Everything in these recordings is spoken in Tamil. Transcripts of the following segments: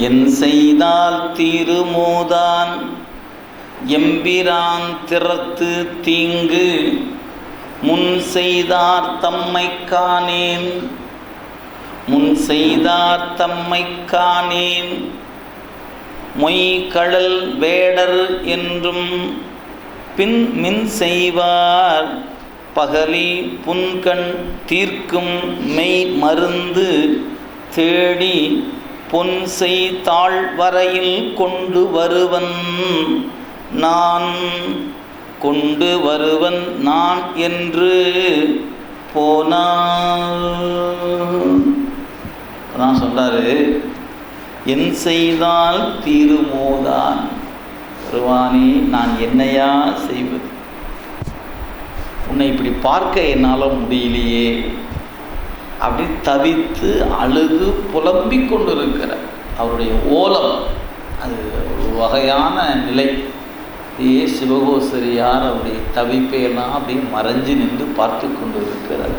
என் செய்தால் திருமோதான். எம்பிரான் திறத்து தீங்கு முன் செய்தார் தம்மை காணேன். முன் செய்தார் தம்மை காணேன். மொய்கழல் வேடர் என்றும் பின் மின் செய்வார். பகலி புன்கண் தீர்க்கும் மெய் மருந்து தேடி பொன் செய்தாள் வரையில் கொண்டு வருவன் நான். கொண்டு வருவன் நான் என்று போனான். அதான் சொல்றாரு. என் செய்தால் தீருமோதான். வருவானே நான் என்னையா செய்வது? உன்னை இப்படி பார்க்க என்னால் முடியலையே. அப்படி தவித்து அழுது புலம்பிக் கொண்டிருக்கிற அவருடைய ஓலம். அது ஒரு வகையான நிலை. ஏ சிவகோசரியார் அவருடைய தவிப்பை அப்படியே மறைஞ்சு நின்று பார்த்து கொண்டு இருக்கிறார்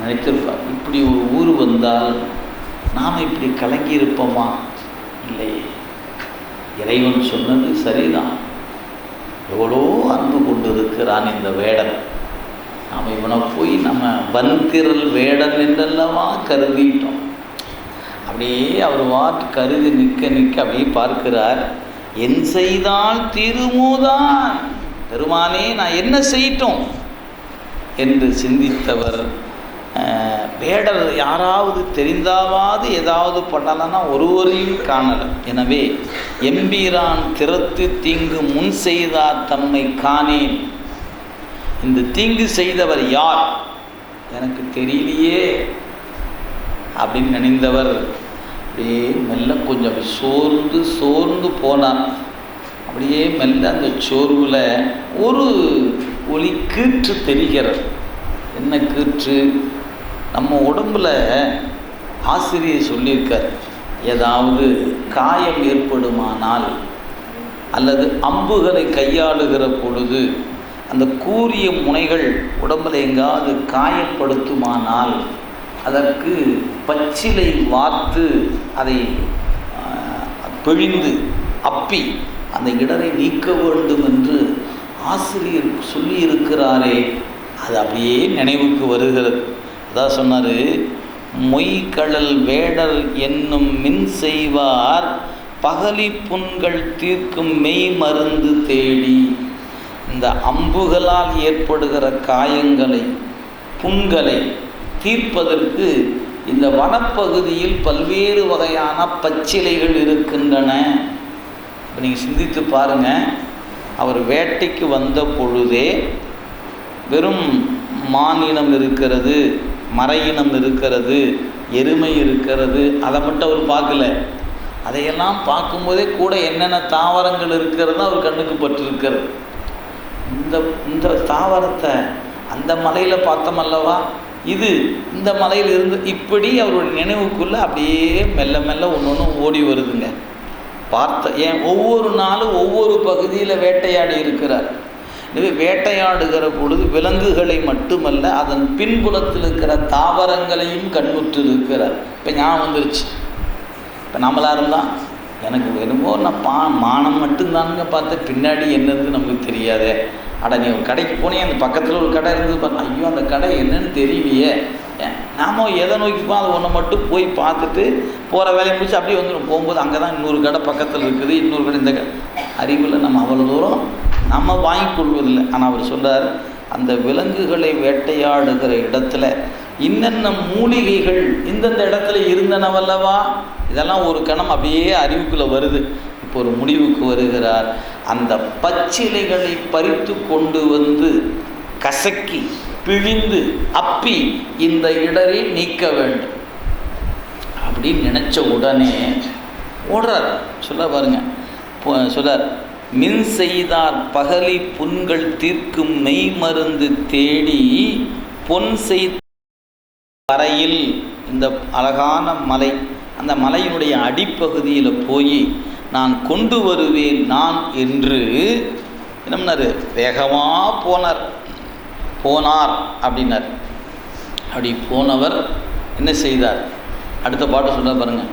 நினைத்திருப்பார் இப்படி ஒரு ஊர் வந்தால் நாம் இப்படி கலங்கி இருப்போமா இல்லையே இறைவன் சொன்னது சரிதான். எவ்வளோ அன்பு கொண்டு இருக்கிறான் இந்த வேடன். நாம் இவனை போய் நம்ம வன்திரல் வேடன் என்றெல்லாமா கருதிட்டோம். அப்படியே அவர் வாட்டு கருதி நிற்க நிற்க அப்படியே பார்க்கிறார். என் செய்தால் திருமோதான். பெருமானே நான் என்ன செய்யட்டும் என்று சிந்தித்தவர் வேடர் யாராவது தெரிந்தாவாது ஏதாவது பண்ணலன்னா ஒருவரையும் காணலை. எனவே எம்பீரான் திறத்து தீங்கு முன் செய்தார் தம்மை காணேன். இந்த தீங்கு செய்தவர் யார்? எனக்கு தெரியலையே. அப்படின்னு நினைந்தவர் அப்படியே மெல்ல கொஞ்சம் அப்படி சோர்ந்து சோர்ந்து போனான். அப்படியே மெல்ல அந்த சோர்வில் ஒரு ஒளி கீற்று தெரிகிறது. என்ன கீற்று? நம்ம உடம்புல ஆசிரியர் சொல்லியிருக்கார் ஏதாவது காயம் ஏற்படுமானால் அல்லது அம்புகளை கையாளுகிற பொழுது அந்த கூரிய முனைகள் உடம்பில் எங்காவது காயப்படுத்துமானால் அதற்கு பச்சிலை வார்த்து அதை பிழிந்து அப்பி அந்த இடரை நீக்க வேண்டும் என்று ஆசிரியர் சொல்லியிருக்கிறாரே. அது அப்படியே நினைவுக்கு வருகிறது. அதான் சொன்னார் மொய்கழல் வேடர் என்னும் மின் செய்வார் பகலி புண்கள் தீர்க்கும் மெய் மருந்து தேடி. இந்த அம்புகளால் ஏற்படுகிற காயங்களை புண்களை தீர்ப்பதற்கு இந்த வனப்பகுதியில் பல்வேறு வகையான பச்சிலைகள் இருக்கின்றன. இப்போ நீங்கள் சிந்தித்து பாருங்கள் அவர் வேட்டைக்கு வந்த பொழுதே வெறும் மானினம் இருக்கிறது மறையினம் இருக்கிறது எருமை இருக்கிறது அதை மட்டும் அவர் பார்க்கல. அதையெல்லாம் பார்க்கும்போதே கூட என்னென்ன தாவரங்கள் இருக்கிறதோ அவர் கண்ணுக்கு பட்டிருக்கிறது. இந்த இந்த தாவரத்தை அந்த மலையில் பார்த்தோம் அல்லவா? இது இந்த மலையில் இருந்து இப்படி அவருடைய நினைவுக்குள்ளே அப்படியே மெல்ல மெல்ல ஒன்று ஒன்று ஓடி வருதுங்க. பார்த்த ஏன் ஒவ்வொரு நாளும் ஒவ்வொரு பகுதியில் வேட்டையாடி இருக்கிறார். எனவே வேட்டையாடுகிற பொழுது விலங்குகளை மட்டுமல்ல அதன் பின்புலத்தில் இருக்கிற தாவரங்களையும் கண்முற்று இருக்கிறார். இப்போ ஞாபகம் வந்துருச்சு. இப்போ நம்மளாக இருந்தால் எனக்கு என்னமோ நான் பா மானம் மட்டும்தானுங்க பார்த்தேன். பின்னாடி என்னது நமக்கு தெரியாதே. அட நீ ஒரு கடைக்கு போனே அந்த பக்கத்தில் ஒரு கடை இருந்தது பார்த்தா ஐயோ அந்த கடை என்னன்னு தெரியலையே. ஏன், நாம எதை நோக்கிப்போம் அதை ஒன்று மட்டும் போய் பார்த்துட்டு போகிற வேலையை முடிச்சு அப்படியே வந்துடும் போகும்போது அங்கே தான் இன்னொரு கடை பக்கத்தில் இருக்குது இன்னொரு கடை இந்த கடை. அறிவில் நம்ம அவ்வளோ தூரம் நம்ம வாங்கி கொள்வதில்லை. ஆனால் அவர் சொல்கிறார் அந்த விலங்குகளை வேட்டையாடுகிற இடத்துல இன்னென்ன மூலிகைகள் இந்தந்த இடத்துல இருந்தனவல்லவா? இதெல்லாம் ஒரு கணம் அப்படியே அறிவுக்குள்ளே வருது. இப்போ ஒரு முடிவுக்கு வருகிறார். அந்த பச்சிலைகளை பறித்து கொண்டு வந்து கசக்கி பிழிந்து அப்பி இந்த இடரை நீக்க வேண்டும். அப்படின்னு நினச்ச உடனே ஓடுறார். சொல்ல பாருங்க. சொல்லார் மின் செய்தார் பகலி புண்கள் தீர்க்கும் மெய் மருந்து தேடி பொன் செய் வரையில் இந்த அழகான மலை அந்த மலையினுடைய அடிப்பகுதியில் போய் நான் கொண்டு வருவேன் நான் என்று என்னம்னாரு? வேகமாக போனார். போனார் அப்படின்னார். அப்படி போனவர் என்ன செய்தார்? அடுத்த பாட்டு சொல்ல பாருங்கள்